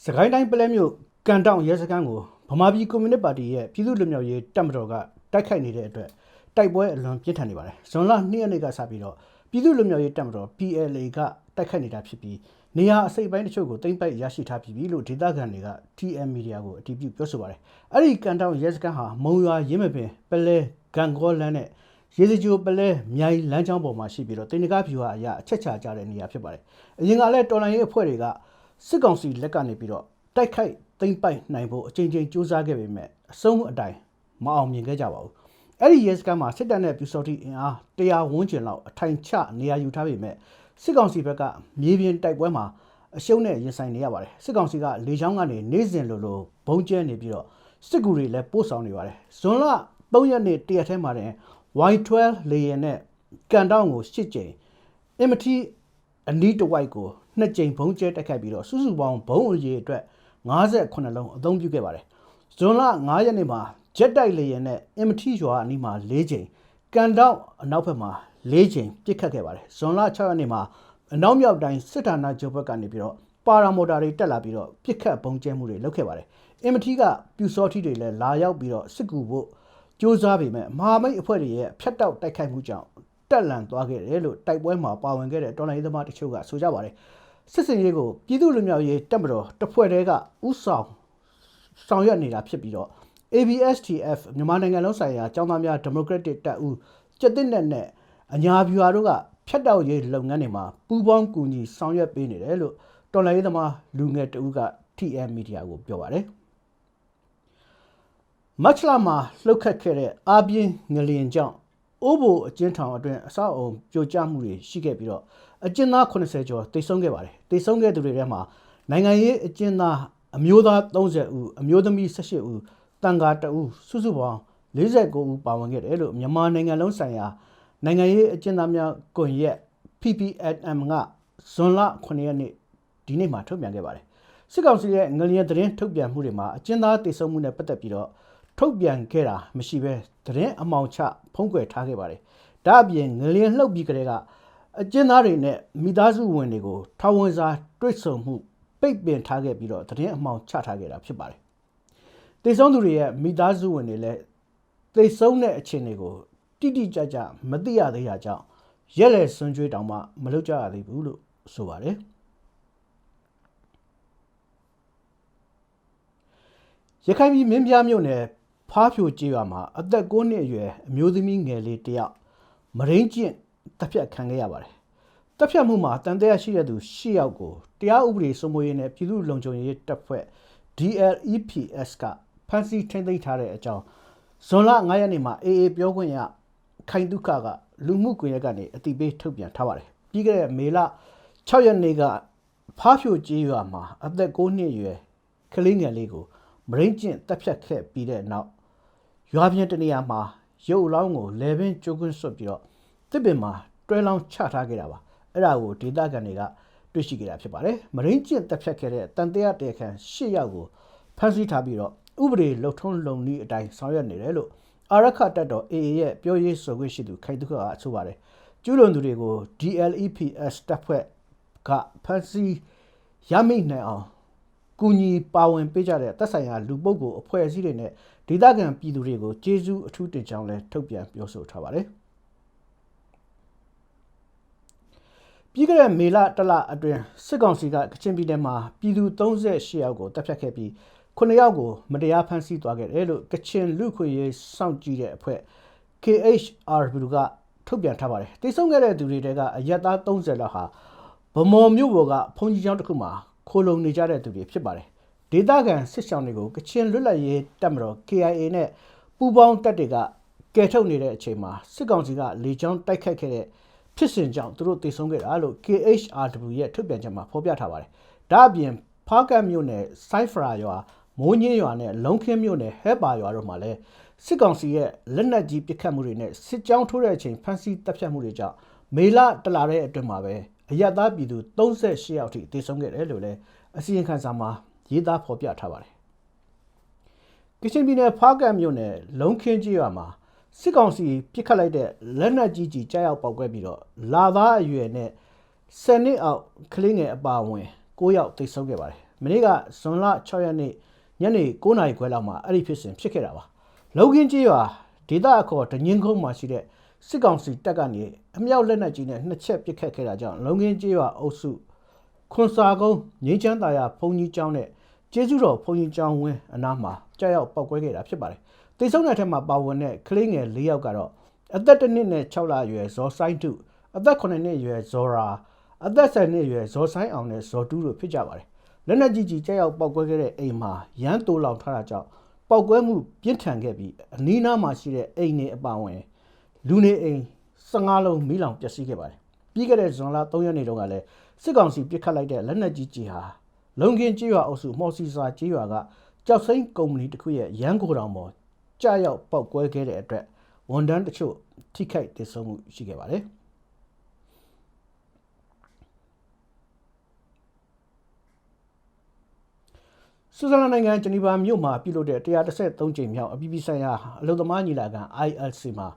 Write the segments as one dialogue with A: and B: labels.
A: စကိုင်းတိုင်းပလဲမြို့ကန်တောင်ရဲစခန်းကိုဗမာပြည်ကွန်မြူနတီပါတီရဲ့ပြည်သူ့လူမျိုးရေးတပ်မတော်ကတိုက်ခိုက်နေတဲ့အတွက်တိုက်ပွဲအလွန်ပြင်းထန်နေပါတယ်ဇွန်လ2ရက်နေ့ကစပြီးတော့ပြည်သူ့လူမျိုးရေးတပ်မတော် PLA ကတိုက်ခိုက်နေတာဖြစ်ပြီးနေရာအစိပ်ပိုင်းတချို့ကိုတင်ပိုက်ရရှိထားပြီးပြီလို့ဒေသခံတွေက TM Media ကိုအတည်ပြုပြောဆိုပါတယ်အဲ့ဒီကန်တောင်ရဲစခန်းဟာမုံရွာရင်းမပင်ပလဲဂန်ကောလန်းနဲ့ရေစကြိုပလဲမြိုင်လမ်းကြောင်းပေါ်မှာရှိပြီးတော့တင်နကားဖြူဟာအရာအချက်ချာကြတဲ့နေရာဖြစ်ပါတယ်အရင်ကလည်းတော်လိုင်းရေးအဖွဲ့တွေက စစ်ကောင်စီလက်ကနေပြီးတော့တိုက်ခိုက်သိမ်းပိုက်နိုင်ဖို့အချိန်ချင်းစူးစမ်းခဲ့ပေမဲ့အဆုံးအတိုင်မအောင်မြင်ခဲ့ကြပါဘူးအဲ့ဒီရဲစခန်းမှာစစ်တပ်နဲ့ပြူစော်တီအင်အား100ဝန်းကျင်လောက်အထိုင်ချနေရာယူထားပေမဲ့စစ်ကောင်စီဘက်ကမြေပြင်တိုက်ပွဲမှာအရှုံးနဲ့ရင်ဆိုင်နေရပါတယ်စစ်ကောင်စီကလေချောင်းကနေနေ့စဉ်လိုလိုဘုံကျဲနေပြီးတော့စစ်ကူတွေလည်းပို့ဆောင်နေပါတယ်ဇွန်လ3ရက်နေ့တရက်ထဲမှာတင် Y12 လေယာဉ်နဲ့ကန်တောင်းကို၈ကြိမ်အင်မတီအနီးတစ်ဝိုက်ကို နှစ်ကြိမ်ဘုံကျဲတက်ခတ်ပြီးတော့စုစုပေါင်းဘုံအရေအတွက်58လုံးအသုံးပြုခဲ့ပါတယ်ဇွန်လ9ရက်နေ့မှာဂျက်တိုက်လေယာဉ်နဲ့အင်မတီရွာအနီးမှာ၄ကြိမ်ကန်တောင်းအနောက်ဘက်မှာ၄ကြိမ်ပြစ်ခတ်ခဲ့ပါတယ်ဇွန်လ6ရက်နေ့မှာအနောက်မြောက်တိုင်းစစ်ဌာနချုပ်ဘက်ကနေပြီးတော့ပါရာမိုတာတွေတက်လာပြီးတော့ပြစ်ခတ်ဘုံကျဲမှုတွေလုပ်ခဲ့ပါတယ်အင်မတီကပြူစောထီတွေလည်းလာရောက်ပြီးတော့စစ်ကူဖို့စ조사ပေမဲ့မဟာမိတ်အဖွဲ့တွေရဲ့ဖျက်တောက်တိုက်ခိုက်မှုကြောင့် တက်လန်သွားခဲ့တယ်လို့တိုက်ပွဲမှာပါဝင်ခဲ့တဲ့တော်လိုင်းသမားတချို့ကဆိုကြပါတယ်စစ်စင်ရေးကိုပြည်သူ့လူမျိုးရေးတပ်မတော်တပ်ဖွဲ့တွေကဥဆောင်ဆောင်ရွက်နေတာဖြစ်ပြီးတော့ ABSTF မြန်မာနိုင်ငံလုံးဆိုင်ရာကျောင်းသားများဒီမိုကရက်တစ်တပ်ဦးကျက်တင်နဲ့နဲ့အညာဗျူဟာတို့ကဖျက်တောက်ရေးလုပ်ငန်းတွေမှာပူးပေါင်းကူညီဆောင်ရွက်ပေးနေတယ်လို့တော်လိုင်းသမားလူငယ်တဦးက TM Media ကိုပြောပါတယ်မတ်လမှာလှုပ်ခတ်ခဲ့တဲ့အာပြင်းငလျင်ကြောင့် အိုးဘိုအကျဉ်းထောင်အတွင်းအဆောက်အုံပြိုကျမှုတွေရှိခဲ့ပြီးတော့အကျဉ်းသား80ကျော်တိတ်ဆုံးခဲ့ပါတယ်တိတ်ဆုံးခဲ့သူတွေထဲမှာနိုင်ငံရေးအကျဉ်းသားအမျိုးသား30ဦးအမျိုးသမီး18ဦးတန်ဃာ2ဦးစုစုပေါင်း49ဦးပါဝင်ခဲ့တယ်လို့မြန်မာနိုင်ငံလုံးဆိုင်ရာနိုင်ငံရေးအကျဉ်းသားများကွန်ရက် PPNM ကဇွန်လ9ရက်နေ့ဒီနေ့မှာထုတ်ပြန်ခဲ့ပါတယ်စစ်ကောင်စီရဲ့ငလျင်သတင်းထုတ်ပြန်မှုတွေမှာအကျဉ်းသားတိတ်ဆုံးမှုနဲ့ပတ်သက်ပြီးတော့ထုတ်ပြန်ခဲ့တာမရှိဘဲ သတင်းအမောင်ချဖုံးကွယ်ထားခဲ့ပါတယ်။ဒါအပြင်ငလျင်လှုပ်ပြီးကလေးကအကျဉ်းသားတွေနဲ့မိသားစုဝင်တွေကိုထောင်ဝင်စာတွေ့ဆုံမှုပိတ်ပင်ထားခဲ့ပြီးတော့သတင်းအမောင်ချထားခဲ့တာဖြစ်ပါတယ်။တေဆုံးသူတွေရဲ့မိသားစုဝင်တွေလည်းတေဆုံးတဲ့အခြေအနေကိုတိတိကျကျမသိရသေးတာကြောင့်ရက်လက်ဆွန်းကြွေးတောင်မှမလုပ်ကြရသေးဘူးလို့ဆိုပါတယ်။ရခိုင်ပြည်မင်းပြားမြို့နယ် ဖားဖြိုကြေးရွာမှာအသက်9နှစ်အရွယ်အမျိုးသမီးငယ်လေးတစ်ယောက်မရင်းကျင့်တပ်ဖြတ်ခံခဲ့ရပါတယ်။တပ်ဖြတ်မှုမှာတန်တရားရှိတဲ့သူ10ယောက်ကိုတရားဥပဒေစိုးမိုးရေးနဲ့ပြည်သူ့လုံခြုံရေးတပ်ဖွဲ့ DLEPS ကဖမ်းဆီးထိန်းသိမ်းထားတဲ့အကြောင်းဇွန်လ9ရက်နေ့မှာ AA ပြောခွင့်ရခိုင်ဒုက္ခကလူမှုကွန်ရက်ကနေအတိပေးထုတ်ပြန်ထားပါတယ်။ပြီးခဲ့တဲ့မေလ6ရက်နေ့ကဖားဖြိုကြေးရွာမှာအသက်9နှစ်အရွယ်ကလေးငယ်လေးကိုမရင်းကျင့်တပ်ဖြတ်ခဲ့ပြီးတဲ့နောက် ရွာပြင်တနေရာမှာရုပ်အလောင်းကိုလေပင်ကျုပ်ကွန်းဆွတ်ပြီးတော့တစ်ပင်မှာတွဲလောင်းချထားခဲ့တာပါအဲ့ဒါကိုဒေသခံတွေကတွေ့ရှိခဲ့တာဖြစ်ပါတယ်မရင်းကျင့်တပ်ဖြတ်ခဲ့တဲ့တန်တရားတရားခံ၈ယောက်ကိုဖမ်းဆီးထားပြီးတော့ဥပဒေလှုပ်ထုံးလုံနည်းအတိုင်းဆောင်ရွက်နေတယ်လို့အာရခတက်တော် AA ရဲ့ပြောရေးဆိုခွင့်ရှိသူခိုင်တုခကအဆိုပါတယ်ကျူးလွန်သူတွေကို DLEPS တပ်ဖွဲ့ကဖမ်းဆီးရမိနိုင်အောင် ကူညီပါဝင်ပေးကြတဲ့သက်ဆိုင်ရာလူပုဂ္ဂိုလ်အဖွဲ့အစည်းတွေနဲ့ဒေသခံပြည်သူတွေကိုကျေးဇူးအထူးတင်ကြောင်းလည်းထုတ်ပြန်ပြောဆိုထားပါတယ်။ပြီးခဲ့တဲ့မေလတလအတွင်းစစ်ကောင်စီကကချင်ပြည်နယ်မှာပြည်သူ38ယောက်ကိုတပ်ဖြတ်ခဲ့ပြီး9ယောက်ကိုမတရားဖမ်းဆီးသွားခဲ့တယ်လို့ကချင်လူခွေရေးစောင့်ကြည့်တဲ့အဖွဲ့ KHRW ကထုတ်ပြန်ထားပါတယ်။တိတ်ဆုံးခဲ့တဲ့သူတွေတဲကအရက်သား30လောက်ဟာဗမော်မြို့ပေါ်ကဘုံကြီးကျောင်းတစ်ခုမှာ ခိုလုံနေကြတဲ့သူတွေဖြစ်ပါတယ်ဒေသခံစစ်ဆောင်တွေကိုကချင်လွတ်လပ်ရေးတပ်မတော် KIA နဲ့ပူးပေါင်းတပ်တွေကကယ်ထုတ်နေတဲ့အချိန်မှာစစ်ကောင်စီကလေကြောင်းတိုက်ခိုက်ခဲ့တဲ့ဖြစ်စဉ်ကြောင့်သူတို့တည်ဆုံခဲ့တာလို့ KHRW ရဲ့ထုတ်ပြန်ချက်မှာဖော်ပြထားပါတယ်။ဒါအပြင်ဖားကတ်မြို့နယ်စိုက်ဖရာရွာမိုးညင်းရွာနဲ့လုံခင်းမြို့နယ်ဟဲပါရွာတို့မှာလည်းစစ်ကောင်စီရဲ့လက်နက်ကြီးပစ်ခတ်မှုတွေနဲ့စစ်ကြောင်းထိုးတဲ့အချိန်ဖမ်းဆီးတပ်ဖြတ်မှုတွေကြောင့်မေလတလာတဲ့အတွင်းမှာပဲ အရသာပြည်သူ38ယောက်ထိတည်ဆုံခဲ့တယ်လို့လည်းအစီရင်ခံစာမှာရေးသားဖော်ပြထားပါတယ်။ကချင်ပြည်နယ်ဖားကတ်မြို့နယ်လုံခင်းကြီးရွာမှာစစ်ကောင်စီပစ်ခတ်လိုက်တဲ့လက်နက်ကြီးကြီးကြားရောက်ပေါက်ကွဲပြီးတော့လာသားအရွယ်နဲ့10နှစ်အောက်ကလေးငယ်အပါအဝင်9ယောက်သိဆုံးခဲ့ပါတယ်။မနေ့ကဇွန်လ6ရက်နေ့ညနေ9နာရီခွဲလောက်မှာအဲ့ဒီဖြစ်စဉ်ဖြစ်ခဲ့တာပါလုံကင်းကြီးရွာဒေသအခေါ်ဒညင်းကုန်းမှာရှိတဲ့စစ်ကောင်စီတပ်ကနေ အမြောက်လက်နက်ကြီးနဲ့နှစ်ချက်ပစ်ခတ်ခဲ့တာကြောင့်လုံကင်းကြီးရွာအုပ်စုခွန်စာကုန်းငင်းချမ်းသာရဘုံကြီးကျောင်းနဲ့ကျေးဇူးတော်ဘုံကြီးကျောင်းဝင်းအနားမှာကြောက်ရောက်ပောက်ကွဲခဲ့တာဖြစ်ပါတယ်တိတ်ဆုံးတဲ့ထက်မှာပါဝင်တဲ့ကလေးငယ်၄ယောက်ကတော့အသက်တစ်နှစ်နဲ့6လအရွယ်ဇော်ဆိုင်တုအသက်9နှစ်အရွယ်ဇော်ရာအသက်10နှစ်အရွယ်ဇော်ဆိုင်အောင်နဲ့ဇော်တူးတို့ဖြစ်ကြပါတယ်လက်နက်ကြီးကြီးကြောက်ရောက်ပောက်ကွဲခဲ့တဲ့အိမ်မှာရမ်းတိုးလောင်ထားတာကြောင့်ပောက်ကွဲမှုပြင်းထန်ခဲ့ပြီးအနီးနားမှာရှိတဲ့အိမ်တွေအပါအဝင်လူနေအိမ် 15လုံးမိလောင်ပျက်စီးခဲ့ပါတယ်။ပြီးခဲ့တဲ့ဇွန်လ3ရက်နေ့တုန်းကလည်းစစ်ကောင်စီပစ်ခတ်လိုက်တဲ့လက်နက်ကြီးကြီးဟာလုံကင်းကြေးရွာအုပ်စုမော်စီစာကြေးရွာကကြောက်စိမ့်ကုမ္ပဏီတစ်ခုရဲ့ရန်ကိုတောင်ပေါ်ကြာရောက်ပောက်ကွဲခဲ့တဲ့အတွက်ဝန်တန်းတချို့ထိခိုက်ဒေဆုံးမှုရှိခဲ့ပါတယ်။ဆွစ်ဇာလန်နိုင်ငံဂျနီဗာမြို့မှာပြုလုပ်တဲ့133ကြိမ်မြောက်အပြည်ပြည်ဆိုင်ရာအလုံသမားညီလာခံ ILC မှာ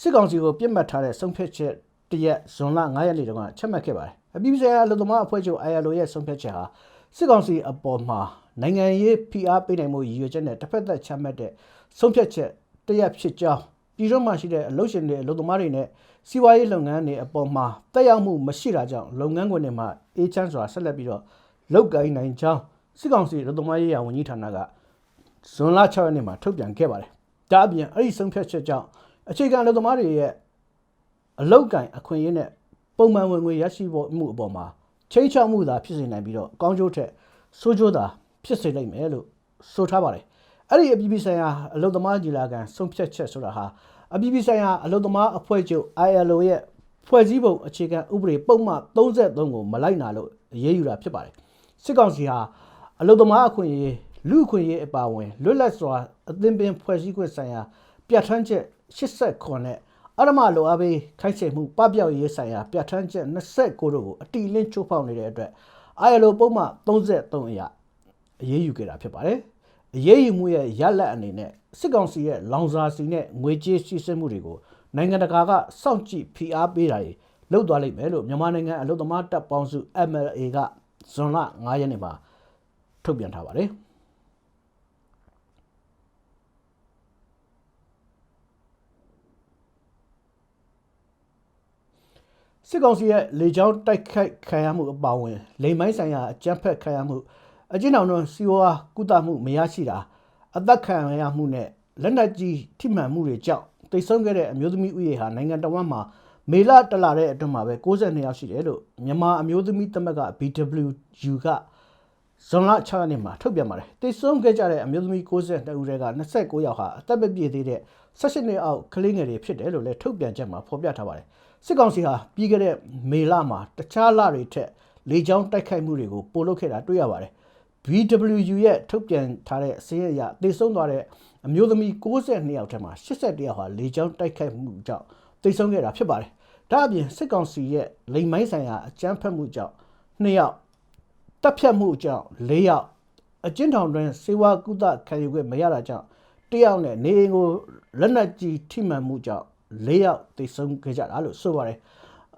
A: စစ်ကောင်စီကိုပြစ်မှတ်ထားတဲ့ဆုံးဖြတ်ချက်တရက်ဇွန်လ9ရက်နေ့တုန်းကချက်မှတ်ခဲ့ပါတယ်။အပြည်ပြည်ဆိုင်ရာအလုံသမားအဖွဲ့ချုပ် ILO ရဲ့ဆုံးဖြတ်ချက်ဟာစစ်ကောင်စီအပေါ်မှာနိုင်ငံရေးဖိအားပေးနိုင်မှုရည်ရွယ်ချက်နဲ့တစ်ဖက်သက်ချမှတ်တဲ့ဆုံးဖြတ်ချက်တရက်ဖြစ်ကြောင်းပြည်တော်မှာရှိတဲ့အလုပ်ရှင်တွေအလုပ်သမားတွေနဲ့စီးပွားရေးလုပ်ငန်းတွေအပေါ်မှာတက်ရောက်မှုမရှိတာကြောင့်လုပ်ငန်းခွင်တွေမှာအေးချမ်းစွာဆက်လက်ပြီးတော့လုပ်ကိုင်နိုင်ကြောင်းစစ်ကောင်စီအလုပ်သမားရေးရာဝန်ကြီးဌာနကဇွန်လ6ရက်နေ့မှာထုတ်ပြန်ခဲ့ပါတယ်။ဒါအပြင်အဲ့ဒီဆုံးဖြတ်ချက်ကြောင့် အခြေခံအလုပ်သမားတွေရဲ့အလုတ်ကင်အခွင့်အရေးနဲ့ပုံမှန်ဝင်ငွေရရှိဖို့မှုအပေါ်မှာချိန်ချောက်မှုသာဖြစ်စေနိုင်ပြီးတော့ကောင်းကျိုးထက်ဆိုးကျိုးသာဖြစ်စေနိုင်မယ်လို့ဆိုထားပါတယ်။အဲ့ဒီအပြည်ပြည်ဆိုင်ရာအလုပ်သမားကြီးလာကန်ဆုံးဖြတ်ချက်ဆိုတာဟာအပြည်ပြည်ဆိုင်ရာအလုပ်သမားအဖွဲ့ချုပ် ILO ရဲ့ဖွဲ့စည်းပုံအခြေခံဥပဒေပုံမှန်33ကိုမလိုက်နာလို့အရေးယူတာဖြစ်ပါတယ်။စစ်ကောင်စီဟာအလုသမားအခွင့်အရေးလူအခွင့်အရေးအပါအဝင်လွတ်လပ်စွာအသင်းပင်ဖွဲ့စည်းခွင့်ဆိုင်ရာပြဋ္ဌာန်းချက် 89နဲ့အရမလိုအပ်ပြီးခိုက်ချေမှုပပျောက်ရေးဆိုင်ရာပြဋ္ဌာန်းချက်29တို့ကိုအတီလင်းချိုးဖောက်နေတဲ့အတွက် ILO ပုံမှန်33အရာအရေးယူခဲ့တာဖြစ်ပါတယ်။အရေးယူမှုရဲ့ရလက်အနေနဲ့စစ်ကောင်စီရဲ့လောင်စာစီနဲ့ငွေကြေးစီးဆင်းမှုတွေကိုနိုင်ငံတကာကစောင့်ကြည့်ဖိအားပေးတာတွေလုပ်သွားလိမ့်မယ်လို့မြန်မာနိုင်ငံအလို့သမားတပ်ပေါင်းစု MLA ကဇွန်လ9ရက်နေ့မှာထုတ်ပြန်ထားပါတယ် စစ်ကောင်စီရဲ့လေကြောင်းတိုက်ခိုက်ခံရမှုအပါအဝင်လိမ်မိုင်းဆိုင်ရာအကြမ်းဖက်ခံရမှုအကျဉ်းထောင်တွင်စီဝါကုသမှုမရရှိတာအသက်ခံရမှုနဲ့လက်နက်ကြီးထိမှန်မှုတွေကြောင့်တိတ်ဆုံးခဲ့တဲ့အမျိုးသမီးဥယေဟာနိုင်ငံတော်မှာမေလတလာတဲ့အတွင်းမှာပဲ62ယောက်ရှိတယ်လို့မြန်မာအမျိုးသမီးသမဂ္ဂ BWU ကဇွန်လ6ရက်နေ့မှာထုတ်ပြန်ပါတယ်။တိတ်ဆုံးခဲ့ကြတဲ့အမျိုးသမီး62ဦးထဲက29ယောက်ဟာအသက်မပြည့်သေးတဲ့18နှစ်အောက်ကလေးငယ်တွေဖြစ်တယ်လို့လည်းထုတ်ပြန်ချက်မှာဖော်ပြထားပါတယ်။ စစ်ကောင်စီဟာပြီးခဲ့တဲ့မေလမှာတခြားလတွေထက်လေကြောင်းတိုက်ခိုက်မှုတွေကိုပိုလုပ်ခဲ့တာတွေ့ရပါတယ်။ BWU ရဲ့ထုတ်ပြန်ထားတဲ့အစည်းအရတိတ်ဆုံးသွားတဲ့အမျိုးသမီး62ယောက်ထဲမှာ81ယောက်ဟာလေကြောင်းတိုက်ခိုက်မှုကြောင့်တိတ်ဆုံးခဲ့တာဖြစ်ပါတယ်။ဒါအပြင်စစ်ကောင်စီရဲ့လိမ်မိုင်းဆိုင်ရာအကြမ်းဖက်မှုကြောင့်2ယောက်တပ်ဖြတ်မှုကြောင့်၄ယောက်အကျဉ်းထောင်တွင်စေဝါကုသခံယူခွင့်မရတာကြောင့်တယောက်နဲ့နေအိမ်ကိုလက်နက်ကြီးထိမှန်မှုကြောင့် ၄ယောက်တိတ်ဆုံးခဲ့ကြတာလို့ဆိုပါတယ်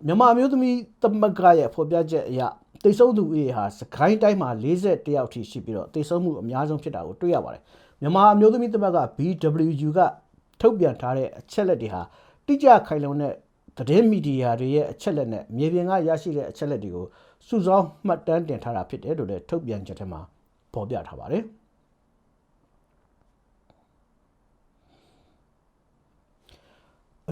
A: မြန်မာမျိုးသမီးသမဂ္ဂရဲ့ဖော်ပြချက်အရတိတ်ဆုံးသူအေးဟာစကိုင်းတိုင်းမှာ41ယောက်ထိရှိပြီးတော့တိတ်ဆုံးမှုအများဆုံးဖြစ်တာကိုတွေ့ရပါတယ်မြန်မာအမျိုးသမီးသမဂ္ဂ BWU ကထုတ်ပြန်ထားတဲ့အချက်လက်တွေဟာတိကျခိုင်လုံတဲ့သတင်းမီဒီယာတွေရဲ့အချက်လက်နဲ့မြေပြင်ကရရှိတဲ့အချက်လက်တွေကိုစုဆောင်းမှတ်တမ်းတင်ထားတာဖြစ်တယ်လို့လည်းထုတ်ပြန်ချက်ထဲမှာဖော်ပြထားပါတယ်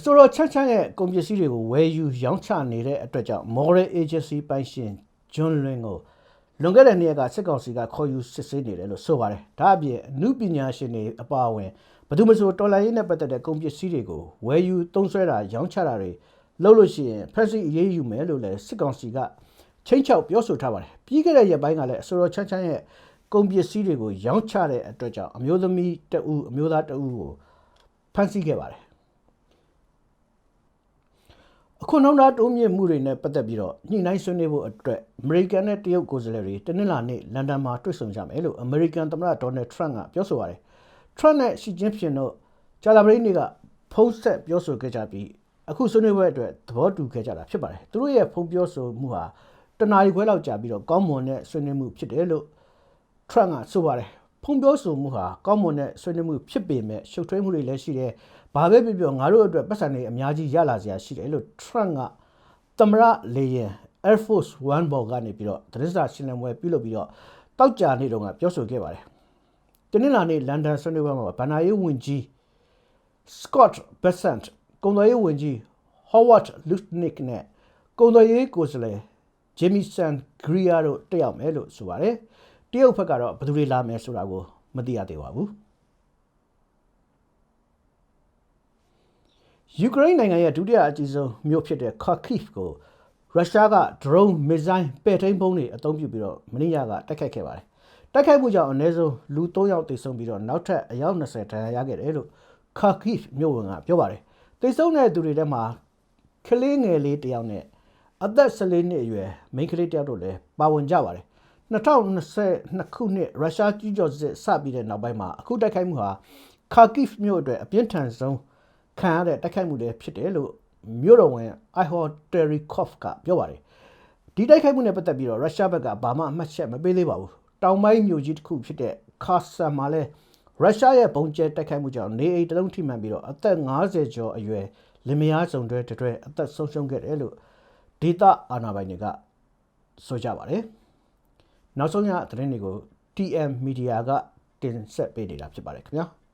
A: အစိုးရချက်ချမ်းရဲ့ကုန်ပစ္စည်းတွေကိုဝယ်ယူရောင်းချနေတဲ့အတွက်ကြောင့် Moral Agency ပိုင်ရှင်ဂျွန်လွင်ကိုလွန်ခဲ့တဲ့နှစ်ရက်ကစစ်ကောင်စီကခေါ်ယူစစ်ဆေးနေတယ်လို့ဆိုပါတယ်။ဒါအပြင်အမှုပညာရှင်တွေအပါအဝင်ဘယ်သူမှဆိုတော်လိုင်းရေးနဲ့ပတ်သက်တဲ့ကုန်ပစ္စည်းတွေကိုဝယ်ယူသုံးစွဲတာရောင်းချတာတွေလုပ်လို့ရှိရင်ဖက်စီအရေးယူမယ်လို့လည်းစစ်ကောင်စီကချင်းချောက်ပြောဆိုထားပါတယ်ပြီးခဲ့တဲ့ရက်ပိုင်းကလည်းအစိုးရချမ်းချမ်းရဲ့ကုန်ပစ္စည်းတွေကိုရောင်းချတဲ့အတွက်ကြောင့်အမျိုးသမီးတဦးအမျိုးသားတဦးကိုဖမ်းဆီးခဲ့ပါတယ် အခုနှုံးသားတိုးမြင့်မှုတွေနဲ့ပတ်သက်ပြီးတော့ညှိနှိုင်းဆွေးနွေးဖို့အတွက်အမေရိကန်နဲ့တရုတ်ကိုယ်စားလှယ်တွေတနင်္လာနေ့လန်ဒန်မှာတွေ့ဆုံကြမယ်လို့အမေရိကန်သမ္မတဒေါ်နယ်ထရန့်ကပြောဆိုပါတယ်ထရန့်နဲ့ရှီကျင်းဖျင်တို့ဂျာလာဘရိနေ့ကဖုန်းဆက်ပြောဆိုခဲ့ကြပြီးအခုဆွေးနွေးပွဲအတွက်သဘောတူခဲ့ကြတာဖြစ်ပါတယ်သူတို့ရဲ့ဖုန်းပြောဆိုမှုဟာတနာရီခွဲလောက်ကြာပြီးတော့ကောင်းမွန်တဲ့ဆွေးနွေးမှုဖြစ်တယ်လို့ Trump ကဆိုပါတယ်ဖုံပြောဆိုမှုဟာကောင်းမွန်တဲ့ဆွေးနွေးမှုဖြစ်ပေမဲ့ရှုပ်ထွေးမှုတွေလည်းရှိတယ်။ ဘာပဲပြောပြောငါတို့အတွက်ပတ်စံတွေအများကြီးရလာစရာရှိတယ်လို့ Trump ကသမရလေယံ Air Force One ဘော်ကနေပြီးတော့သတင်းစာရှင်းလင်းပွဲပြုလုပ်ပြီးတော့တောက်ကြနေ့တုန်းကပြောဆိုခဲ့ပါတယ်။တနင်္လာနေ့လန်ဒန်ဆွေးနွေးပွဲမှာဗန်နာရေးဝန်ကြီး Scott Bessent ကုန်သွယ်ရေးဝန်ကြီး Howard Lutnick နဲ့ကုန်သွယ်ရေးကိုယ်စားလှယ် Jamieson Greer တို့တက်ရောက်မယ်လို့ဆိုပါတယ်။တရုတ်ဘက်ကတော့ဘယ်သူတွေလာမယ်ဆိုတာကိုမသိရသေးပါဘူး။ ယူကရိန်းနိုင်ငံရဲ့ဒုတိယအကြီးဆုံးမြို့ဖြစ်တဲ့ Kharkiv ကိုရုရှားက drone missile ပဲ့ထိန်းဘုံးတွေအသုံးပြုပြီးတော့မနေ့ညကတိုက်ခိုက်ခဲ့ပါတယ်။တိုက်ခိုက်မှုကြောင့်အနည်းဆုံးလူ3ယောက်သေဆုံးပြီးတော့နောက်ထပ်အယောက်20ဒဏ်ရာရခဲ့တယ်လို့ Kharkiv မြို့ဝန်ကပြောပါတယ်။သေဆုံးတဲ့သူတွေထဲမှာကလေးငယ်လေးတစ်ယောက်နဲ့အသက်14နှစ်အရွယ်မိန်းကလေးတစ်ယောက်တို့လည်းပါဝင်ကြပါတယ်။2022ခုနှစ်ရုရှားကျူးကျော်စစ်စပြီးတဲ့နောက်ပိုင်းမှာအခုတိုက်ခိုက်မှုဟာ Kharkiv မြို့အတွက်အပြင်းထန်ဆုံး ခံရတဲ့တိုက်ခိုက်မှုတွေဖြစ်တယ်လို့မြို့တော်ဝန် Ihor Terikov ကပြောပါတယ်။ဒီတိုက်ခိုက်မှုနဲ့ပတ်သက်ပြီးတော့ရုရှားဘက်ကဘာမှအမှတ်ချက်မပေးသေးပါဘူး။တောင်ပိုင်းမြို့ကြီးတစ်ခုဖြစ်တဲ့ Kherson မှာလည်းရုရှားရဲ့ပုံကျဲတိုက်ခိုက်မှုကြောင့်နေအိမ်တစ်လုံးထိမှန်ပြီးတော့အသက်50ကျော်အရွယ်လင်မယားစုံတွဲတစ်တွဲအသက်ဆုံးရှုံးခဲ့တယ်လို့ဒေသအာဏာပိုင်တွေကဆိုကြပါတယ်။နောက်ဆုံးရသတင်းတွေကို TM Media ကတင်ဆက်ပေးနေတာဖြစ်ပါတယ်ခင်ဗျာ။